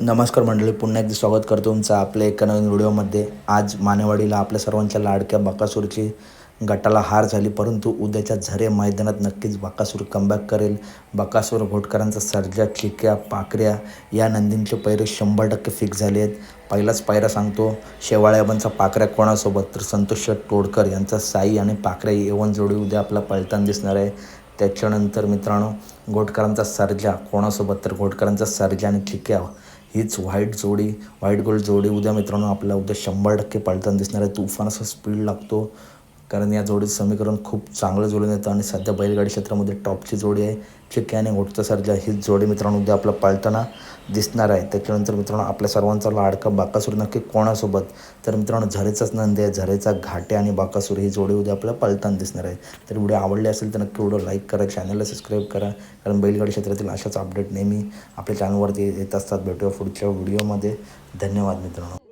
नमस्कार मंडळी पुन्हा एकदा स्वागत करतो तुमचं आपल्या एका नवीन व्हिडिओमध्ये. आज मानेवाडीला आपल्या सर्वांच्या लाडक्या बाकासूरची गटाला हार झाली परंतु उद्याच्या झरे मैदानात नक्कीच बाकासूर कमबॅक करेल. बाकासूर घोटकरांचा सर्जा चिक्या पाकऱ्या या नंदींचे पैरे शंभर टक्के फिक्स झाले आहेत. पहिलाच पायरा सांगतो शेवाळ्याबांचा पाकऱ्या कोणासोबत? तर संतोष टोडकर तोडकर यांचा साई आणि पाकऱ्या येवन जोडी उद्या आपला पळताना दिसणार आहे. त्याच्यानंतर मित्रांनो घोटकरांचा सर्जा कोणासोबत? तर घोटकरांचा सर्जा आणि चिक्या हीच व्हाईट जोडी व्हाईट गोल्ड जोडी. उद्या मित्रांनो आपल्याला उद्या शंभर टक्के पाळताना दिसणार आहे. तुफान असा स्पीड लागतो. कारण या जोडीचं समीकरण खूप चांगलं जुळून येतं आणि सध्या बैलगाडी क्षेत्रामध्ये टॉपची जोडी आहे. चिक्की आणि घोटचा सर्जा. हीच जोडी मित्रांनो उद्या आपलं पाळताना दिसणार आहे. त्याच्यानंतर मित्रांनो आपल्या सर्वांचा लाडका बाकासूर नक्की कोणासोबत? तर मित्रांनो झरेचाच नंद आहे झरेचा घाटे आणि बाकासूर ही जोडी उद्या आपल्याला पलताना दिसणार आहे. तर व्हिडिओ आवडले असेल तर नक्की व्हिडिओ लाईक करा चॅनलला सबस्क्राईब करा. कारण बैलगाडी क्षेत्रातील अशाच अपडेट नेहमी आपल्या चॅनलवरती येत असतात भेटूया पुढच्या व्हिडिओमध्ये. धन्यवाद मित्रांनो.